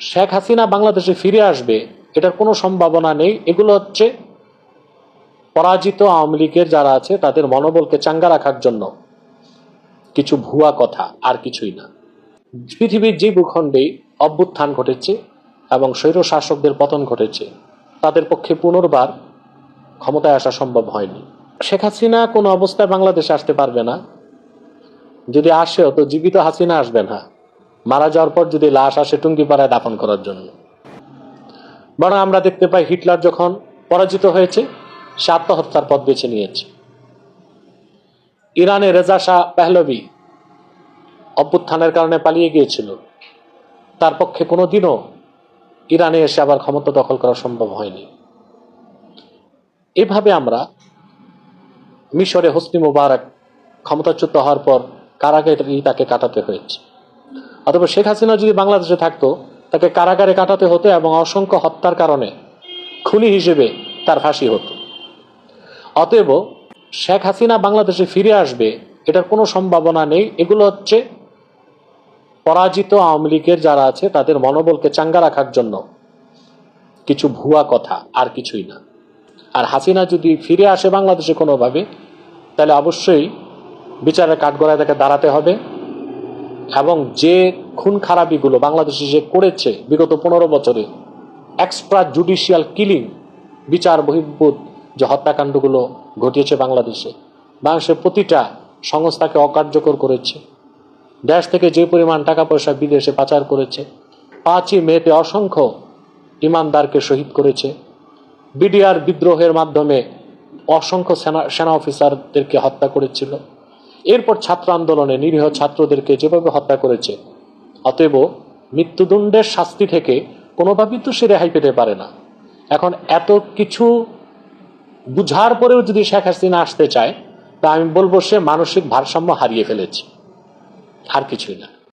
শেখ হাসিনা বাংলাদেশে ফিরে আসবে, এটার কোনো সম্ভাবনা নেই। এগুলো হচ্ছে পরাজিত আওয়ামী লীগের যারা আছে, তাদের মনোবলকে চাঙ্গা রাখার জন্য। কিছু ভুয়া কথা, আর কিছুই না। পৃথিবীর যে ভূখণ্ডেই অভ্যুত্থান ঘটেছে এবং স্বৈর শাসকদের পতন ঘটেছে, তাদের পক্ষে পুনর্বার ক্ষমতায় আসা সম্ভব হয়নি। শেখ হাসিনা কোনো অবস্থায় বাংলাদেশে আসতে পারবে না। যদি আসেও, তো জীবিত হাসিনা আসবে না। মারা যাওয়ার পর যদি লাশ আসে টুঙ্গিপাড়ায় দাফন করার জন্য। বরং আমরা দেখতে পাই হিটলার যখন পরাজিত হয়েছে, সে আত্মহত্যার পথ বেছে নিয়েছে। ইরানে রেজা শাহ পেহলভি অভ্যুত্থানের কারণে পালিয়ে গিয়েছিল। তার পক্ষে কোনোদিনও ইরানে এসে আবার ক্ষমতা দখল করা সম্ভব হয়নি। এভাবে আমরা মিশরে হোসনি মুবারক ক্ষমতাচ্যুত হওয়ার পর কারাগারেই তাকে কাটাতে হয়েছে। অথবা শেখ হাসিনা যদি বাংলাদেশে থাকতো, তাকে কারাগারে কাটাতে হতো এবং অসংখ্য হত্যার কারণে খুনি হিসেবে তার ফাঁসি হতো। অতএব শেখ হাসিনা বাংলাদেশে ফিরে আসবে, এটার কোনো সম্ভাবনা নেই। এগুলো হচ্ছে পরাজিত আওয়ামী লীগের যারা আছে, তাদের মনোবলকে চাঙ্গা রাখার জন্য কিছু ভুয়া কথা, আর কিছুই না। আর হাসিনা যদি ফিরে আসে বাংলাদেশে কোনোভাবে, তাহলে অবশ্যই বিচারের কাঠগড়ায় তাকে দাঁড়াতে হবে। এবং যে খুন খারাপিগুলো বাংলাদেশে যে করেছে বিগত পনেরো বছরে এক্সট্রা জুডিশিয়াল কিলিং বিচার বহির্ভূত যে হত্যাকাণ্ডগুলো ঘটিয়েছে বাংলাদেশে, বাংলাদেশের প্রতিটা সংস্থাকে অকার্যকর করেছে, দেশ থেকে যে পরিমাণ টাকা পয়সা বিদেশে পাচার করেছে, পাঁচই মেতে অসংখ্য ইমানদারকে শহীদ করেছে, বিডিআর বিদ্রোহের মাধ্যমে অসংখ্য সেনা সেনা অফিসারদেরকে হত্যা করেছিল। এরপর ছাত্র আন্দোলনে নিরীহ ছাত্রদেরকে যেভাবে হত্যা করেছে, অতএব মৃত্যুদণ্ডের শাস্তি থেকে কোনোভাবেই তো সে রেহাই পেতে পারে না। এখন এত কিছু বুঝার পরেও যদি শেখ হাসিনা আসতে চায়, তা আমি বলব সে মানসিক ভারসাম্য হারিয়ে ফেলেছে। আর কিছুই না।